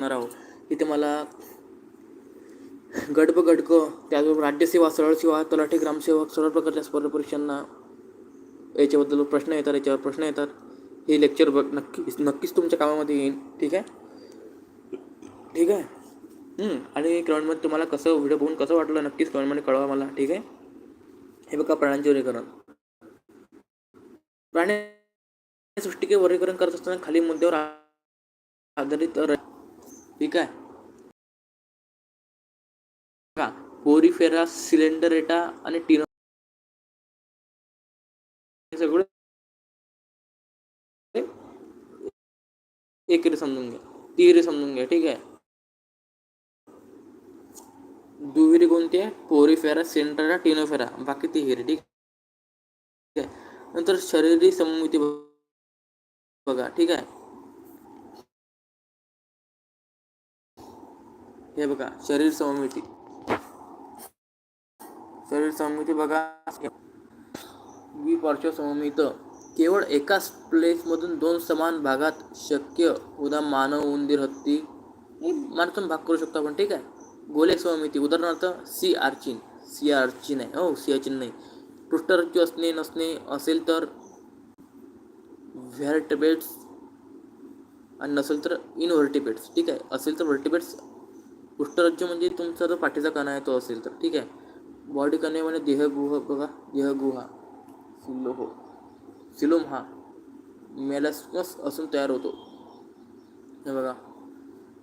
करणार आहोत. इथे मला गडब गडक त्याचबरोबर राज्यसेवा सरळ सेवा तलाठी ग्रामसेवक सर्व प्रकारच्या स्पर्धा परीक्षांना याच्याबद्दल प्रश्न येतात याच्यावर प्रश्न येतात. हे लेक्चर बघ नक्की नक्कीच तुमच्या कामामध्ये येईल ठीक आहे? ठीक आहे? आणि कमेंटमध्ये तुम्हाला कसं व्हिडिओ बघून कसं वाटलं नक्कीच कमेंटमध्ये कळवा मला ठीक आहे? हे बघा प्राण्यांचे वर्गीकरण. प्राणी सृष्टीचे वर्गीकरण करत असताना खाली मुद्द्यावर आधारित र- ठीक आहे? का सिलेंडर सिलेंडरेटा आणि टिनो सगळं एक रे समजून घ्या. तिहेरी समजून घ्या ठीक आहे? दुहेरी कोणती आहे? पोरीफेरा सेंटरा टिनोफेरा. बाकी तिहेरी ठीक आहे? नंतर शरीरी सममिती बघा ठीक आहे? हे बघा शरीर सममिती. शरीर सममिती बघा. द्विपार्श्व सममित. केवळ एकाच प्लेसमधून दोन समान भागात शक्य उदा मानव उंदीर हत्ती. हे माणसातून भाग करू शकतो आपण ठीक आहे? गोले सममिती. उदाहरणार्थ सी आर्चिन. सी आर्चिन आहे. हो सी आर्चिन नाही. पृष्ठरज्जू असणे नसणे असेल तर व्हर्टिबेट्स आणि नसेल तर इनव्हर्टिबेट्स ठीक आहे? असेल तर व्हर्टिबेट्स पृष्ठरज्जू म्हणजे तुमचा जो पाठीचा कणा आहे तो असेल तर. ठीक आहे? बॉडी कणे म्हणजे देहगुहा बघा. देहगुहा. सिलो हो सिलोम हा. मेलास्मस असून तयार होतो. हे बघा.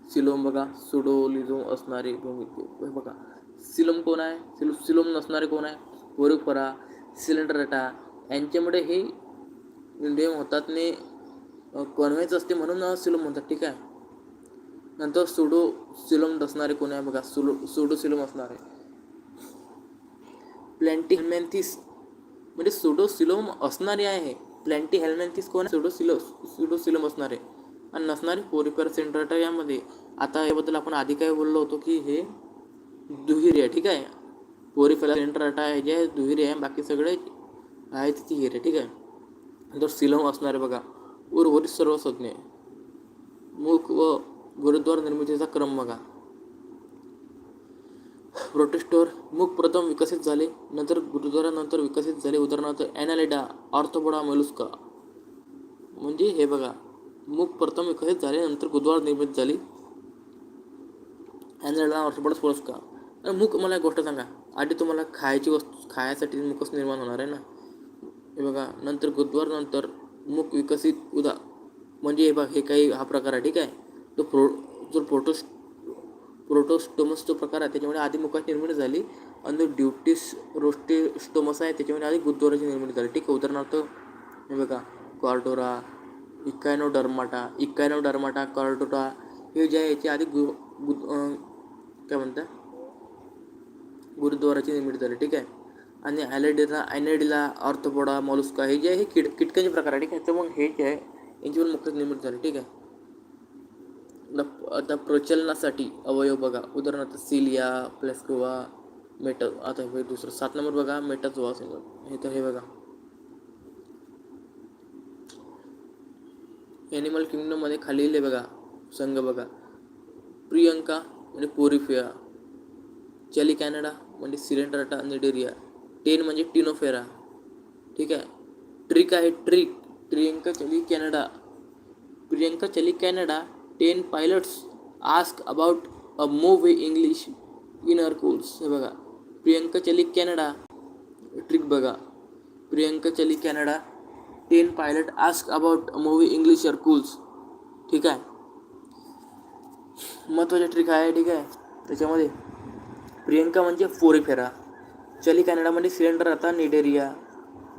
सिलोम बघा. सुडोलिझोम असणारे भूमिती हे बघा. सिलोम कोण आहे? सिलो सिलोम नसणारे कोण आहे? पोरुपरा सिलेंडरटा यांच्यामुळे हे इंडियम होतात ने कन्व्हेन्स असते म्हणून सिलोम म्हणतात. ठीक आहे? नंतर सुडो सिलोम असणारे कोण आहे बघा सुलो सुडो सिलोम आहे प्लॅन्टी हेल्मेंथिस म्हणजे सुडोसिलोम असणारे आहे. प्लॅन्टी हेल्मेंथिस कोण आहे? सुडोसिलो सुडोसिलोम आहे आणि नसणारे पोरिफेर सेंट्रेटा यामध्ये. आता याबद्दल आपण आधी काय बोललो होतो की हे दुहेरी आहे ठीक आहे? पोरिफेरा सेंट्रेटा आहे जे दुहेरी आहे बाकी सगळे आहे ती हिरे ठीक आहे? नंतर सिलोम असणारे बघा. उर्वरित सर्व संज्ञे मुख व गुरुद्वार निर्मितीचा क्रम बघा. प्रोटेस्टोर मुख प्रथम विकसित झाले नंतर गुरुद्वारानंतर विकसित झाले. उदाहरणार्थ ॲनालिडा ऑर्थोपोडा मेलुस्का म्हणजे हे बघा मुख प्रथम विकसित झाले नंतर गुरुद्वार निर्मित झाली. ॲनालिडा ऑर्थोबोडा पोलस्का मुख मला एक गोष्ट सांगा. आधी तुम्हाला खायची वस्तू खायसाठी मुखच निर्माण होणार आहे ना? हे बघा नंतर गुरुद्वारानंतर मुख विकसित उदा. म्हणजे हे बघा हे काही हा प्रकार आहे ठीक आहे? तो प्रो जो प्रोटोस प्रोटोस्टोमस जो प्रकार आहे त्याच्यामध्ये आधी मुखाची निर्मिती झाली आणि जो ड्युटीस रोस्टेस्टोमस आहे त्याच्यामध्ये आधी गुरुद्वाराची निर्मिती झाली. ठीक आहे उदाहरणार्थ हे बघा कॉर्डोरा इकायनोडर्माटा इकायनोडर्माटा कॉर्डोरा हे जे आहे याची आधी गु गु काय म्हणतात? गुरुद्वाराची निर्मिती झाली. ठीक आहे? आणि ॲलेडिला ॲनेडिला ऑर्थोपोडा मॉलुस्का हे जे आहे हे किड किटकांचे प्रकार आहे. ठीक आहे? तर मग हे जे आहे यांची पण मुख्य निर्मिती झाली. ठीक आहे? न- आता प्रचलनासाठी अवयव बघा. उदाहरणार्थ सिलिया प्लस किंवा मेटल. आता हे दुसरं सात नंबर बघा. मेटाचोवा सिंगल हे तर हे बघा. ॲनिमल किंगडममध्ये खाली हे बघा. संघ बघा. प्रियंका म्हणजे पोरिफिया. चॅली कॅनडा म्हणजे सिलेंडराटा निडेरिया. टेन म्हणजे टिनोफेरा. ठीक आहे? ट्रिक आहे ट्रिक. प्रियंका चली कॅनडा. प्रियंका चली Canada ten pilots ask about a move English in are हे बघा. प्रियंका चली कॅनडा. ट्रिक बघा. प्रियंका चली Canada. Ten pilot ask about a movie English are cools ठीक आहे? महत्त्वाची ट्रिक आहे ठीक आहे? त्याच्यामध्ये प्रियंका म्हणजे फोरिफेरा. चली कॅनडा म्हणजे सिलेंडर आता निडेरिया.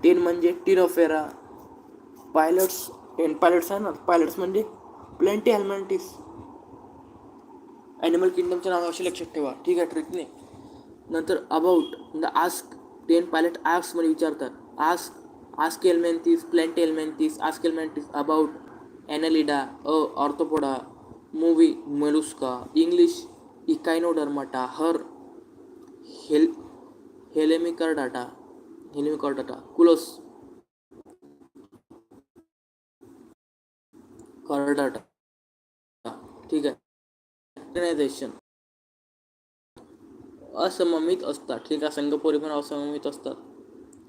टेन म्हणजे टिनोफेरा. पायलट्स टेन पायलट्स आहे ना? पायलट्स म्हणजे प्लेंटी हेल्मेंटिस ॲनिमल किंगडमचं नाव लक्षात ठेवा. ठीक आहे ट्रिकने नंतर अबाउट म्हणजे आस्क टेन पायलट आस्कमध्ये विचारतात. Ask aschelminthes platyhelminthes aschelminthes about annelida a arthropoda movie mollusca English echinodermata her Hale hemichordata hemichordata कुलोस कॉर्डाटा ठीक आहे. ऑर्गनायझेशन असममित असतात. ठीक आहे. संघ पण असममित असतात.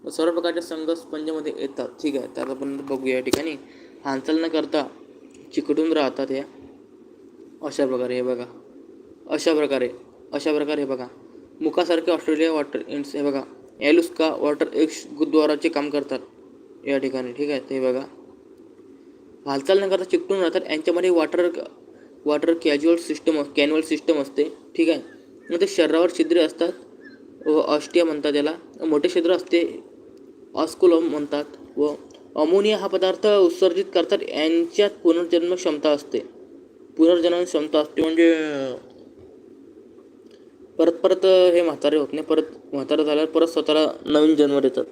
सर्व प्रकारचे संघ स्पंजमध्ये येतात. ठीक आहे. तर आपण बघूया या ठिकाणी. हालचाल न करता चिकटून राहतात या. अशा प्रकारे हे बघा. अशा प्रकारे. अशा प्रकारे हे बघा. मुखासारखे ऑस्ट्रेलिया वॉटर इंड्स हे बघा. एलुस्का वॉटर एक्स गुरुद्वाराचे काम करतात. या ठिकाणी. ठीक आहे. ते बघा. हालचाल न करता चिकटून राहतात. यांच्यामध्ये water water casual system कॅन्युअल system असते ठीक आहे? मग ते शरीरावर छिद्रे असतात. व ऑस्टिया म्हणतात याला. मोठे छिद्र असते. ऑस्कुलम म्हणतात. व अमोनिया हा पदार्थ उत्सर्जित करतात. यांच्यात पुनर्जन्म क्षमता असते. पुनर्जन्म क्षमता असते. म्हणजे परत परत हे म्हातारे होत नाही. परत म्हातारे झाल्यावर परत स्वतःला नवीन जन्म देतात.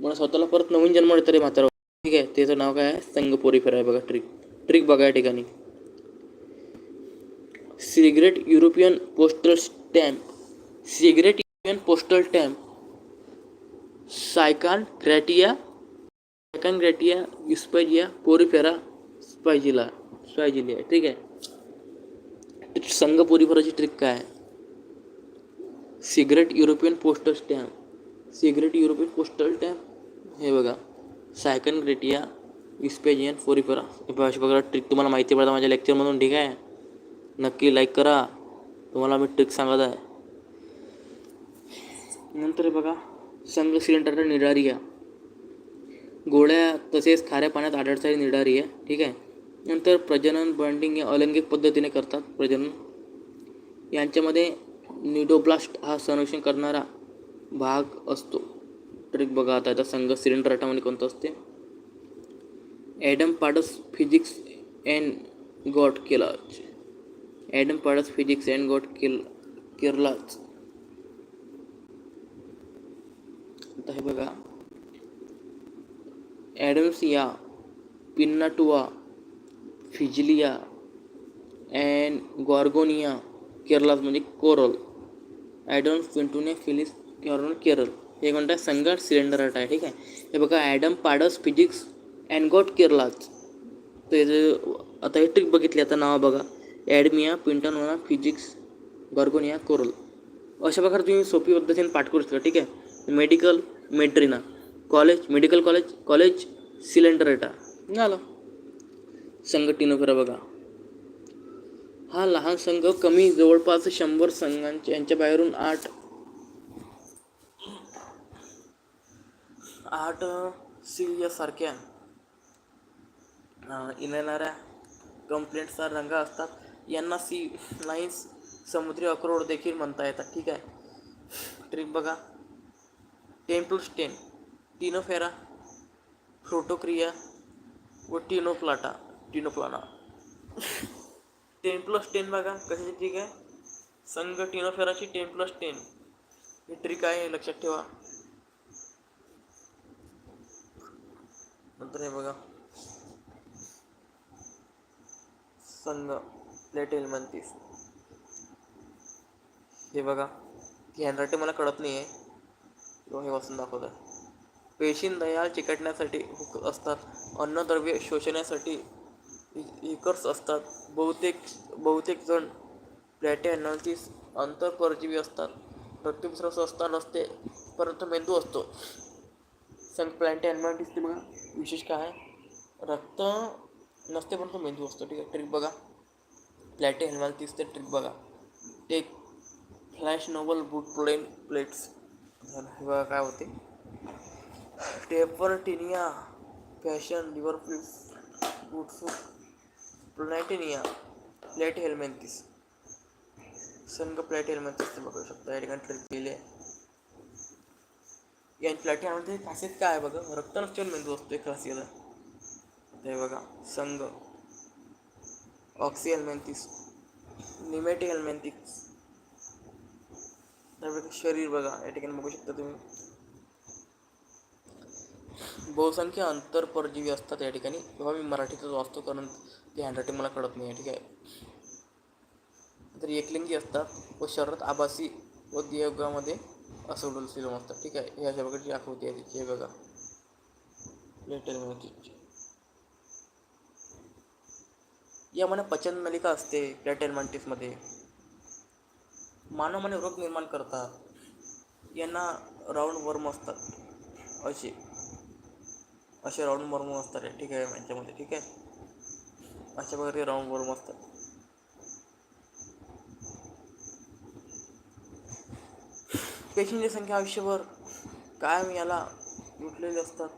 मला स्वतःला परत नवीन जन्म देतात हे म्हातारा ठीक आहे? त्याचं नाव काय आहे? संगपोरी फिराय बघा ट्रिक ट्रिक बघा या ठिकाणी. Cigarette European postal stamp. Cigarette European postal stamp. Sycon grantia sycon grantia युस्पायजिया porifera स्पायजिला स्पायजिलिया ठीक आहे? संघ पोरीफेराची ट्रिक काय cigarette European postal stamp. Cigarette European postal stamp. हे बघा. सायकन ग्रेटिया इस्पेजियन फोरिफेरा हे बघा अशा प्रकारे ट्रिक तुम्हाला माहिती पडतं माझ्या लेक्चरमधून ठीक आहे? नक्की लाईक करा. तुम्हाला मी ट्रिक सांगत आहे. नंतर बघा संघ सिलेंडर निडारी घ्या. गोळ्या तसेच खाऱ्या पाण्यात आढळणारी निडारी आहे ठीक आहे? नंतर प्रजनन बॉन्डिंग हे अलैंगिक पद्धतीने करतात प्रजनन. यांच्यामध्ये निडोब्लास्ट हा संरक्षण करणारा भाग असतो. ट्रिक बघा आता आता संघ सिलेंडर आटामध्ये कोणतं असते? ॲडम पाडस फिजिक्स अँड गॉट केलाच. ॲडम पाडस फिजिक्स अँड गॉट केल केरलाच. आता हे बघा. ॲडम्स या पिन्नाटुआ फिजिलिया अँड गॉर्गोनिया केरलाच म्हणजे कोरल. ॲडम पिंटुने फिलिस केरल केरळ हे कोणतं आहे संगट सिलेंडर आर्ट आहे ठीक आहे? हे बघा ॲडम पाडस फिजिक्स अँड गॉट केरलाच तर याचं आता हे ट्रिक बघितली आता नाव बघा. ॲडमिया पिंटनोना फिजिक्स गॉर्गोनिया कोरल अशा प्रकारे तुम्ही सोपी पद्धतीने पाठ करू शकता ठीक आहे? मेडिकल मेट्रिना college medical college college cylinder एटा झालं. संघ टिनोफेरा बघा. हा लहान संघ कमी जवळपास शंभर संघांच्या यांच्या बाहेरून आठ आठ सी यासारख्या येणाऱ्या कंप्लेंट्सचा रंग असतात. यांना सी लाईन्स समुद्री अक्रोड देखील म्हणता येतात. ठीक आहे? ट्रिक बघा. टेम्पल स्टेन टिनोफेरा फ्लोटोक्रिया व टिनोप्लाटा टिनोप्लाना टेन प्लस टेन बघा. कशाची ट्रिक आहे? संघ टिनोफेराची टेन प्लस टेन ही ट्रिक आहे. लक्षात ठेवा. नंतर हे बघा. संघ प्लेटेल म्हणतीस. हे बघा की हँडरायटिंग मला कळत नाही आहे हे वाचून दाखवत पेशीन दयाल चिकटण्यासाठी हुक असतात. अन्नद्रव्य शोषण्यासाठी हिकर्स असतात. बहुतेक बहुतेक जण प्लॅटे अनालिसिस अंतरपरजीवी असतात रक्तमिश्र असता नसते परंतु मेंदू असतो. संग प्लॅन्टे अॅनमॅटिस ते बघा विशेष काय? आहे रक्त नसते परंतु मेंदू असतो ठीक आहे. ट्रिक बघा. प्लॅटे हेल्मॅल्थिस ते ट्रिक बघा. Take flash noble boot plane plates झालं. हे बघा काय होते. टेपरटिनिया फॅशन लिव्हरप्लिस बूटफूट प्लॅटेनिया प्लॅट हेल्मेंतीस संघ प्लॅट हेल्मेंतीस ते बघू शकता. या ठिकाणी ट्रिक केली आहे. या प्लॅटिनमध्ये खासियत काय आहे बघा? रक्त नसल्यावर मेंदू असतो एक खासियत. ते बघा संघ. ऑक्सी हेल्मेंथिस निमेटिक हेल्मेंथिक्स त्यापैकी शरीर बघा या ठिकाणी बघू शकता तुम्ही. बहुसंख्य अंतरपरजीवी असतात या ठिकाणी. किंवा मी मराठीतच वाचतो कारण ते हँडरायटिंग मला कळत नाही आहे ठीक आहे तर एकलिंगी असतात व शरीरात आभासी व देहगामध्ये असं सिलोम असतात. ठीक आहे हे अशा प्रकारची आकृती आहे तिची बघा. लेटर यामध्ये पचननलिका असते प्लॅटेल मंटिसमध्ये मानव रोग निर्माण करतात. यांना राऊंड वर्म असतात. असे. असे राऊंड वर्म असतात. ठीक आहे यांच्यामध्ये. ठीक आहे. अशा प्रकारे राऊंड वर्म असतात. पेशींची संख्या आयुष्यभर कायम याला लुटलेले असतात.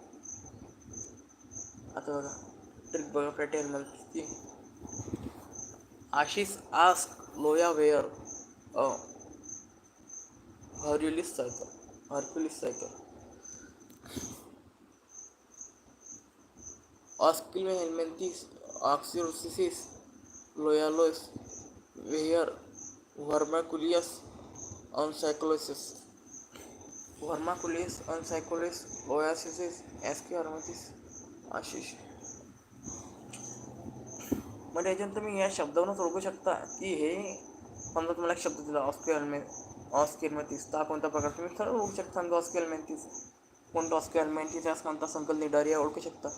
आता बघा. ट्रिक बघा प्लॅटेल मंटिसची आशिष आस्क लोया वेअर हरिलिस सायकल हरक्युलिस सायकल. ऑस्किल हेल्मेंटिस ऑक्सिरोसिसिस लोयालोस वेअर व्हर्मॅक्युलियस ऑनसायकोलोसिस व्हर्माकुलियस ऑनसायकोलिस लोयासिसिस एस्किओरमोसिस आशिष म्हणजे पण याच्यात तुम्ही या शब्दावरूनच ओळखू शकता की हे समजा तुम्हाला एक शब्द दिला ऑस्केलमे ऑस्केलमेंथिस तर हा कोणता प्रकार? तुम्ही सरळ ओळखू शकता सांगा ऑस्केलमेंथिस कोणता ऑस्केलमेंथिस यास कोणता संकल निडारिया ओळखू शकता.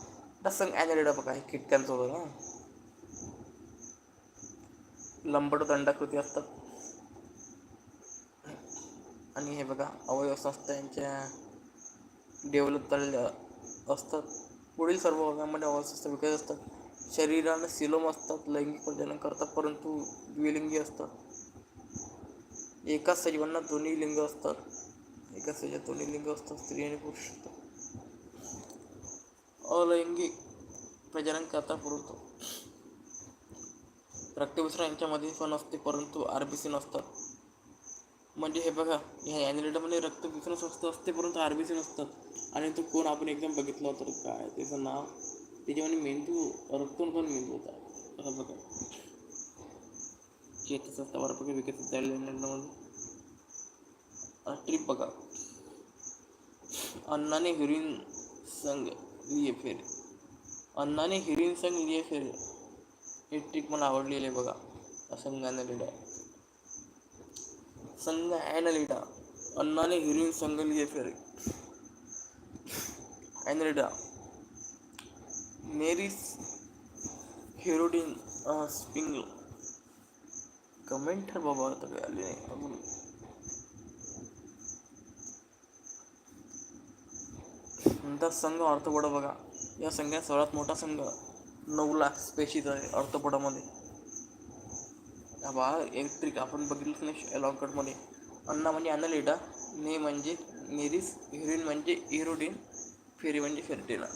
डसंग ॲनॅलिडा बघा हे कीटकांचं होतं ना लंबट दंडाकृती असतात. आणि हे बघा अवयव संस्था यांच्या डेव्हलप झालेल्या असतात. पुढील सर्व भागामध्ये अवयव संस्था विकत असतात. शरीरानं सिलोम असतात लैंगिक प्रजनन करतात परंतु द्विलिंगी असतात. एकाच सजीवांना दोन्ही लिंग असतात. एकाच सजीवात दोन्ही लिंग असतात स्त्री आणि पुरुष असतात. अलैंगिक प्रजनन करता पुरवतो रक्तभिसरण यांच्यामध्ये पण असते परंतु आर बी सी नसतात. म्हणजे हे बघा ह्या ॲनिलिडामध्ये रक्तभिसरण स्वस्त असते परंतु आर बी सी नसतात. आणि तो कोण? आपण एकदम बघितला होता काय? त्याचं नाव त्याच्यामध्ये मेंदू रक्तून पण मेंदू होता असं बघा चेतस असता बऱ्यापैकी विकसित झालेल्या ॲनिलिडामध्ये ट्रिप बघा अन्नाने हिरिन संघ लिए फेरे अन्नाने हिरिन संघ लिए फेरे हे ट्रिक मला आवडलेली आहे बघा संघ ॲनलिडा संघ ॲनलिडा अन्नाने हिरिन संघ लिए फेरे ॲनलिडा मेरीस हिरोडीन स्पिंग कमेंट बाबा आता काय आले नाही अजून नंतर संघ अर्थपड बघा या संघात सर्वात मोठा संघ नऊ लाख स्पेशीज आहे अर्थपडामध्ये हा बा एक ट्रिक आपण बघितलं नाही अलॉकटमध्ये अन्ना म्हणजे अनलिडा ने म्हणजे नेरिस हिरोईन म्हणजे हिरोडीन फेरी म्हणजे फेरटेला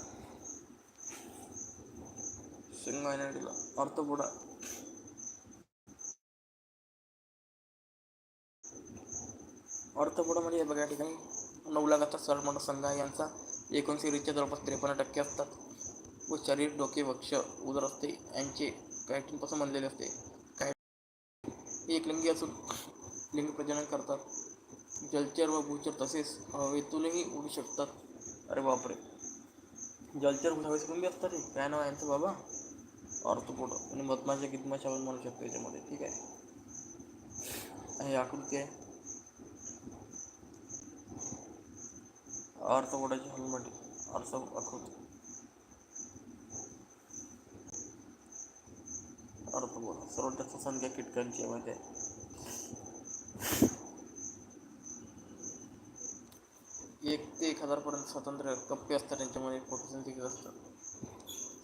संघ अनलिडा अर्थपोडा अर्थपोडामध्ये बघा या ठिकाणी नऊ लाखाचा सर्वात संघा यांचा एकूण सिरीजच्या जवळपास त्रेपन्न टक्के असतात व शरीर डोके वक्ष उदर असते यांचे कॅटिनपासून बनलेले असते काय एकलिंगी असून लिंग प्रजनन करतात जलचर व भूचर तसेच हवेतूनही उडू शकतात अरे बापरे जलचर हवेतून बी असतात रे काय नाव यांचं बाबा ऑर्थोपोड आणि मधमाशा गिदमाशा पण म्हणू शकतो याच्यामध्ये. ठीक आहे? हे आकृती आहे. ऑर्थोपोडाची हलमटी अर्थ आकृती ऑर्थोपोडा सर्वात जास्त संख्या कीटकांची आहे माहिती आहे. एक ते एक हजारपर्यंत स्वतंत्र कप्पे असतात त्यांच्यामध्ये फोटोसिंथेसिस असतात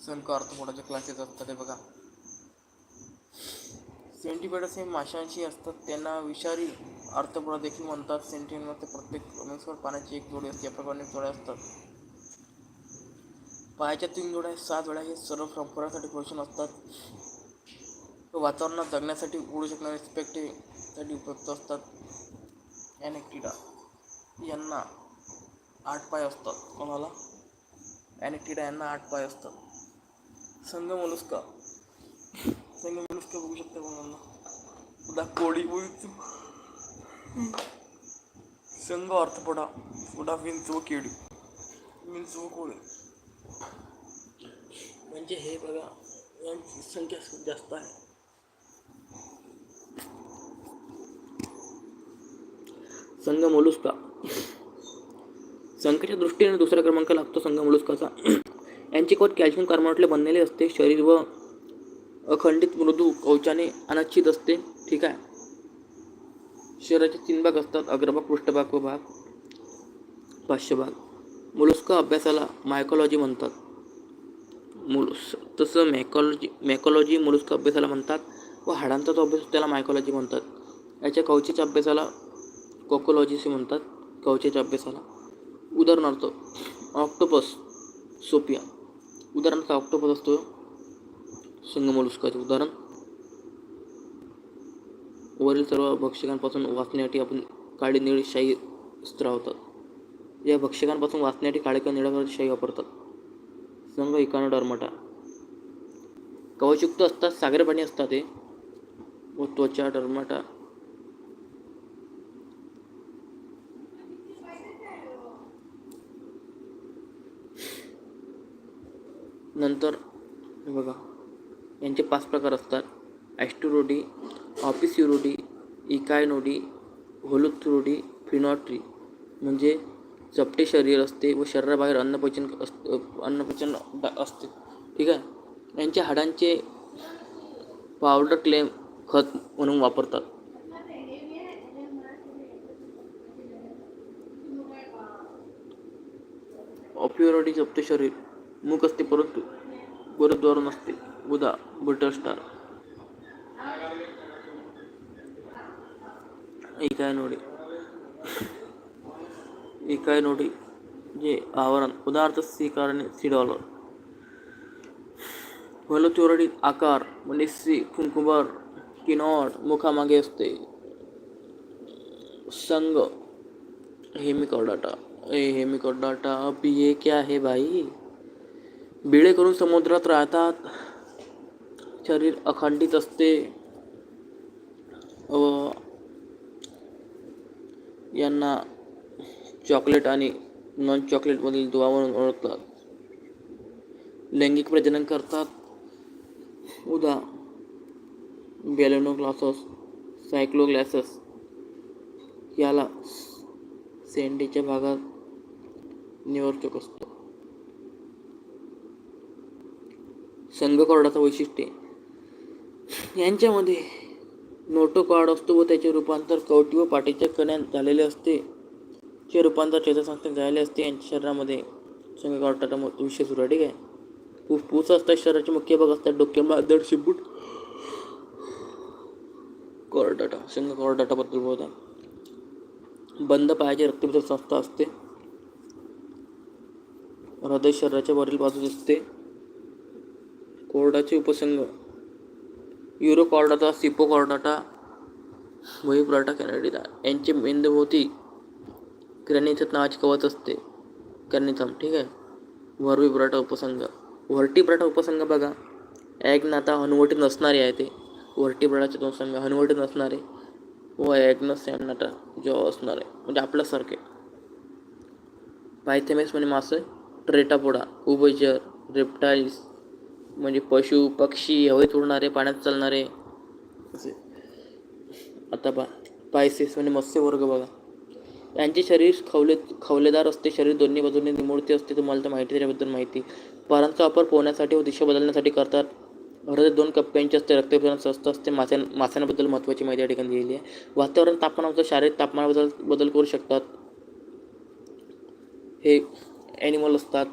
संख अर्थमोडाचे क्लासेस असतात हे बघा. सेंटीपेडस हे माशांशी असतात त्यांना विषारी अर्थपोडा देखील म्हणतात. सेंटीमध्ये प्रत्येक मिक्सवर पाण्याची एक जोडी असते या प्रकारे जोड्या असतात. पायाच्या तीन जोड्या सात जोड्या हे सर्व संपर्कासाठी पोषण असतात. वातावरणात जगण्यासाठी उडू शकणारे स्पेक्टेसाठी उपयुक्त असतात. ॲनेक्टिडा यांना आठ पाय असतात कोणाला? ॲनेक्टिडा यांना आठ पाय असतात. संघ मोलुस्का संघ मोलुस्का बघू शकता कोणाला उदा कोळी बोलतो संघ अर्थपोडा. पुढा विंचू केळी विंचू कोळी म्हणजे हे बघा यांची संख्या खूप जास्त आहे. संघ मोलुस्का संख्येच्या दृष्टीने दुसरा क्रमांक लागतो संघ मोलुस्काचा यांची कोट कॅल्शियम कार्बोनेटले बनलेले असते. शरीर व अखंडित मृदू कवचाने अनच्छित असते. ठीक आहे? शरीराचे तीन भाग असतात. अग्रभाग पृष्ठभाग व भाग. पार्श्वभाग मोलस्का अभ्यासाला मायकॉलॉजी म्हणतात. मुलुस तसं मॅकॉलॉजी मॅकॉलॉजी मोलस्का अभ्यासाला म्हणतात व हाडांचा जो अभ्यास त्याला मायकॉलॉजी म्हणतात. याच्या कवचेच्या अभ्यासाला कोकोलॉजी असे म्हणतात. कवचेच्या अभ्यासाला. उदाहरणार्थ ऑक्टोपस सोपिया उदाहरणार्थ ऑक्टोपस असतो. संघ उदाहरण. वरील सर्व भक्षकांपासून वाचण्यासाठी आपण काळी निळी शाई स्त्रावतात या भक्षकांपासून वाचण्यासाठी काळे किंवा निळ्या कलरची शाई वापरतात. संघ इकानोडर्मटा कवचयुक्त असतात सागरी पाणी असतात ते व त्वचा डर्माटा. नंतर बघा यांचे पाच प्रकार असतात. ॲस्ट्रोडी ऑपिस्युरोडी इकायनोडी होलुथ्रोडी फिनॉट्री म्हणजे चपटे शरीर असते व शरीराबाहेर अन्नपचन अस अन्नपचन असते. ठीक आहे? यांच्या हाडांचे पावडर क्लेम खत म्हणून वापरतात. ऑप्युरोडी चपटे शरीर. मूक असते परंतु गुरुद्वार नसते. उदा बटर स्टार. इकाय नोडी. एकाय नोडी जे आवरण उदाहरणार्थ सी सी डॉलर होलोचोरडी आकार म्हणजे सी कुंकुबर किनॉट मुखामागे असते. संघ हेमिकॉर्डाटा ए हेमिकॉर्डाटा बी ये क्या है भाई? बिळे करून समुद्रात राहतात. शरीर अखंडित असते. व यांना चॉकलेट आणि नॉन चॉकलेटमधील दुवा म्हणून ओळखतात. लैंगिक प्रजनन करतात. उदा बेलोनोग्लासस सायक्लोग्लॅसस याला सेंडीच्या भागात निवर्तक असतो. संघकॉर्डाचं वैशिष्ट्य यांच्यामध्ये नोटो कॉर्ड असतो व त्याचे रूपांतर कवटी व पाठीच्या कण्यात झालेले असते. चे रूपांतर चेतासंस्थेत झालेले असते. यांच्या शरीरामध्ये संघकॉर्डाचा विषय सुरू आहे ठीक आहे. पूस पूस असतात. शरीराचे मुख्य भाग असतात. डोक्याला दड शिपूट कॉर्डाटा संघ कॉर्डाटाबद्दल बोलत आहे बंद पायाची रक्तपित संस्था असते. हृदय शरीराच्या वरील बाजूस असते कोरडाचे उपसंघ युरोकॉर्डाटा सिपोकॉर्डाटा वहीप्राटा कॅनडिटा यांचे मेंदभोवती क्रॅनिथम नावाचे कवच असते. क्रॅनिथम ठीक आहे? व्हर्विब्राटा उपसंग. व्हर्टिब्राटा उपसंग बघा. ॲग्नाता हनुवटी नसणारे आहे ते. व्हर्टिब्राटाचे दोन संघ हनुवटी नसणारे. व ॲग्नस सॅमनाटा जेव्हा आहे म्हणजे आपल्यासारखे. पायथेमेस म्हणजे मासे ट्रेटापोडा उबजर रेप्टाईल्स म्हणजे पशु पक्षी हवेत उडणारे पाण्यात चालणारे. असे. आता पा पायसेस म्हणजे मत्स्यवर्ग बघा. यांचे शरीर खवले खवलेदार असते शरीर दोन्ही बाजूने निमुळते असते तुम्हाला तर माहिती त्याच्याबद्दल माहिती. पारांचा वापर पोहण्यासाठी व दिशा बदलण्यासाठी करतात. हृदय दोन कप्प्यांचे असते रक्तभिसरण स्वस्त असते मास्यां माशांबद्दल महत्त्वाची माहिती या ठिकाणी दिलेली आहे. वातावरण तापमानाबद्दल शारीरिक तापमानाबद्दल बदल करू शकतात. हे ॲनिमल असतात.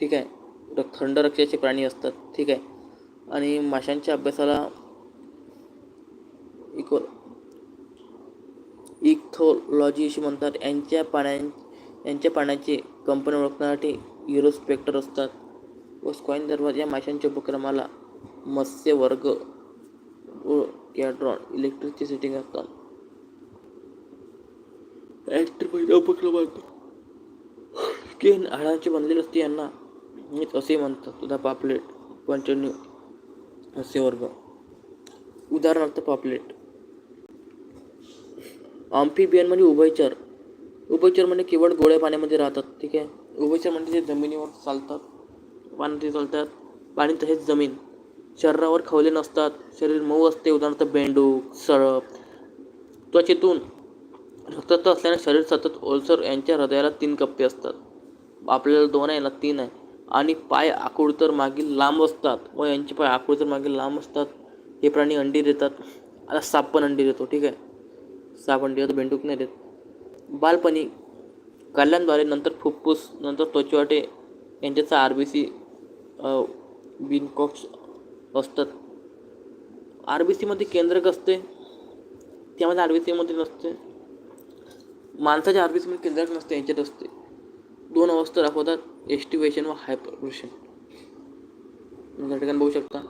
ठीक आहे. र थंड रक्षाचे प्राणी असतात ठीक आहे. आणि माशांच्या अभ्यासाला इको इथोलॉजी अशी म्हणतात. यांच्या पाण्यां यांच्या पाण्याची कंपनी ओळखण्यासाठी युरोस्पेक्टर असतात. व स्क्वाइन दरवाजा या माशांच्या उपक्रमाला मत्स्य वर्ग व कॅड्रॉन इलेक्ट्रिकची सेटिंग असतात. ॲक्टर उपक्रमात केन हाडांची बनलेली असते यांना मीच असे म्हणतात सुद्धा पापलेट पंचन्यू असे वर्ग. उदाहरणार्थ पापलेट. ऑम्फिबियन म्हणजे उभयचर. उभयचर म्हणजे केवळ गोळ्या पाण्यामध्ये राहतात ठीक आहे? उभयचर म्हणजे ते जमिनीवर चालतात पाण्यात चालतात पाणी तसेच जमीन. शरीरावर खवले नसतात शरीर मऊ असते उदाहरणार्थ बेंडूक सळप त्वचेतून रक्तत्व असल्याने शरीर सतत ओलसर यांच्या हृदयाला तीन कप्पे असतात. आपल्याला दोन आहे ना तीन आहे. आणि पाय आकुळतर मागील लांब असतात. व यांचे पाय आकुळतर मागील लांब असतात. हे प्राणी अंडी देतात. आता साप पण अंडी देतो ठीक आहे? साप अंडी देतो बेंडूक नाही देत. बालपणी कल्याणद्वारे नंतर फुफ्फुस नंतर त्वचेवाटे यांच्याचा आर बी सी बिनकॉक्स असतात. आर बी सीमध्ये केंद्रक असते. त्यामध्ये आर बी सीमध्ये नसते. माणसाच्या आर बी सीमध्ये केंद्रक नसते यांच्यात असते. दोन अवस्था दाखवतात. एस्टिवेशन व हायपरवेशन या ठिकाणी बघू शकता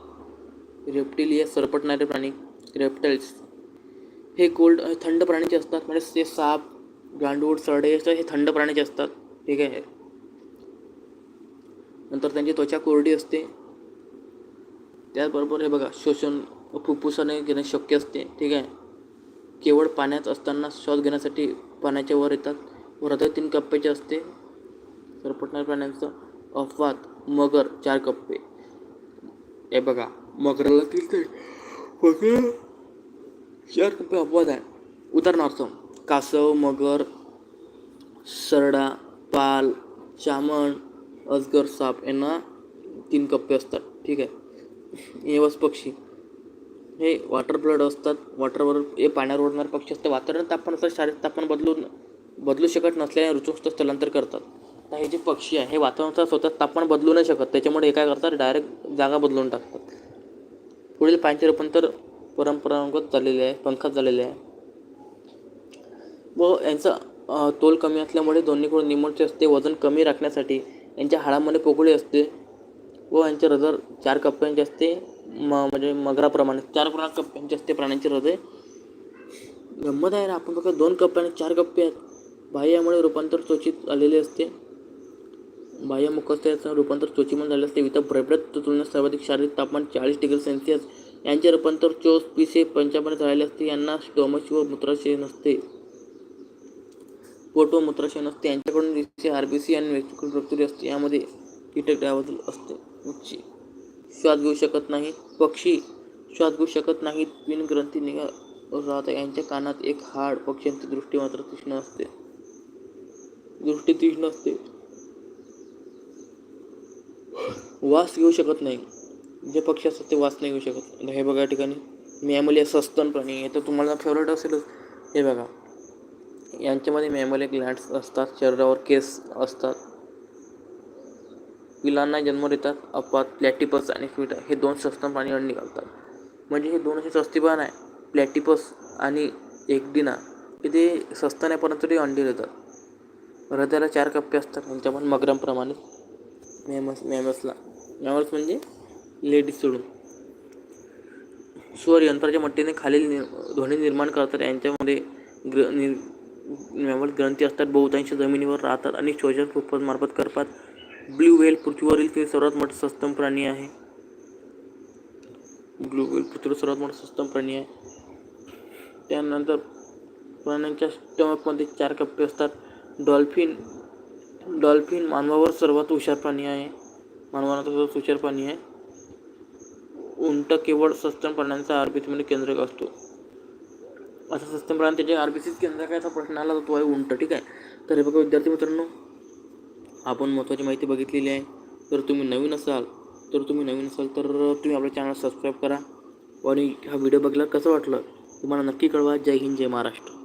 रेप्टिलिया सरपटणारे प्राणी रेप्टाईल्स हे कोल्ड थंड प्राण्याचे असतात म्हणजे ते साप गांडूळ सरडे असतात हे थंड प्राण्याचे असतात. ठीक आहे. नंतर त्यांची त्वचा कोरडी असते. त्याचबरोबर हे बघा शोषण फुफ्फुसाने घेणे शक्य असते. ठीक आहे. केवळ पाण्यात असताना श्वास घेण्यासाठी पाण्याच्या वर येतात. व हृदय तीन कप्प्याचे असते. सरपटणाऱ्या प्राण्यांचं अपवाद मगर चार कप्पे. हे बघा मगराला तीन मगर चार कप्पे अपवाद आहे. उदाहरणार्थ कासव मगर सरडा पाल चामण अजगर साप यांना तीन कप्पे असतात. ठीक आहे? येवस पक्षी. हे वॉटर ब्लड असतात. वॉटरवर हे पाण्यावर उडणारे पक्षी असतात. वातावरण तापमानानुसार शारीरिक तापमान बदलून बदलू शकत नसल्याने ऋतुस्थ स्थलांतर करतात. आता हे जे पक्षी आहे हे वातावरणाचा स्वतः तापमान बदलू नाही शकत. त्याच्यामुळे हे काय करतात? डायरेक्ट जागा बदलून टाकतात. पुढील पायांचे रूपांतर परंपरागत झालेले आहे पंखात झालेले आहे. व यांचा तोल कमी असल्यामुळे दोन्हीकडून निमोचे असते वजन कमी राखण्यासाठी यांच्या हाडामध्ये पोकळी असते व यांचे हृदय चार कप्प्यांचे असते म म्हणजे मगराप्रमाणे चार पूर्ण कप्प्यांचे असते प्राण्यांचे हृदय. गंमत आहे ना आपण बघा दोन कप्पे आणि चार कप्पे आहेत. बाह्यामुळे रूपांतर त्वचित आलेले असते. बाह्य मुखस्थ्याचं रूपांतर त्वचीमध्ये झाले असते. इथं भ्रभ्रत तुलनेत सर्वाधिक शारीरिक तापमान चाळीस डिग्री सेल्सिअस यांचे रूपांतर चोस पिसे पंचावन्न झालेले असते. यांना स्टोमच व मूत्राशय नसते. पोट व मूत्राशय नसते. यांच्याकडून दिसते आर बी सी आणि व्यक्तिकृत रक्तुरी असते. यामध्ये कीटक त्याबद्दल असते. उच्ची श्वास घेऊ शकत नाही पक्षी श्वास घेऊ शकत नाहीत. पिन ग्रंथी निघा राहतात यांच्या कानात एक हाड पक्ष्यांची दृष्टी मात्र तीक्ष्ण असते. दृष्टी तीक्ष्ण असते. वास घेऊ शकत नाही. जे पक्षी असतात ते वास नाही घेऊ शकत. हे बघा या ठिकाणी. मॅमलिया सस्तन प्राणी हे तर तुम्हाला फेवरेट असेलच. हे बघा. यांच्यामध्ये मॅमले ग्लॅन्ड्स असतात. शरीरावर केस असतात. पिलांना जन्म देतात. अपात प्लॅटिपस आणि क्विटा हे दोन सस्तन प्राणी अंडी घालतात. म्हणजे हे दोन असे सस्तीपान आहे. प्लॅटिपस आणि एकदिना. हे ते सस्तन आहे परंतु ते अंडी देतात. हृदयाला चार कप्पे असतात. त्यांच्या पण मगरांप्रमाणे मॅमस मॅमसला मॅमस म्हणजे लेडीज सोडून. स्वर यंत्राच्या मट्टीने खालील नि ध्वनी निर्माण करतात. यांच्यामध्ये ग्र नि मॅमल ग्रंथी असतात. बहुतांश जमिनीवर राहतात आणि शोषण फुफ्फुस मार्फत करतात. ब्ल्यू व्हेल पृथ्वीवरील ते सर्वात मोठं सस्तन प्राणी आहे. ब्लू व्हेल पृथ्वीवर सर्वात मोठा सस्तन प्राणी आहे. त्यानंतर प्राण्यांच्या स्टमकमध्ये चार कप्पे असतात. डॉल्फिन डॉल्फिन मानवावर सर्वात हुशार प्राणी आहे. मानवाला तसंच सुचार पाणी आहे उंट केवळ सस्तन प्राण्यांचा आरबीसीमध्ये केंद्रक असतो. असं सस्तन प्राणी त्याच्या आरबीसीत केंद्रक आहे असा प्रश्न आला तर तो आहे उंट ठीक आहे? तर हे बघा विद्यार्थी मित्रांनो आपण महत्त्वाची माहिती बघितलेली आहे. जर तुम्ही नवीन असाल तर तुम्ही नवीन असाल तर तुम्ही आपल्या चॅनल सबस्क्राईब करा. आणि हा व्हिडिओ बघला कसं वाटलं तुम्हाला नक्की कळवा. जय हिंद जय महाराष्ट्र.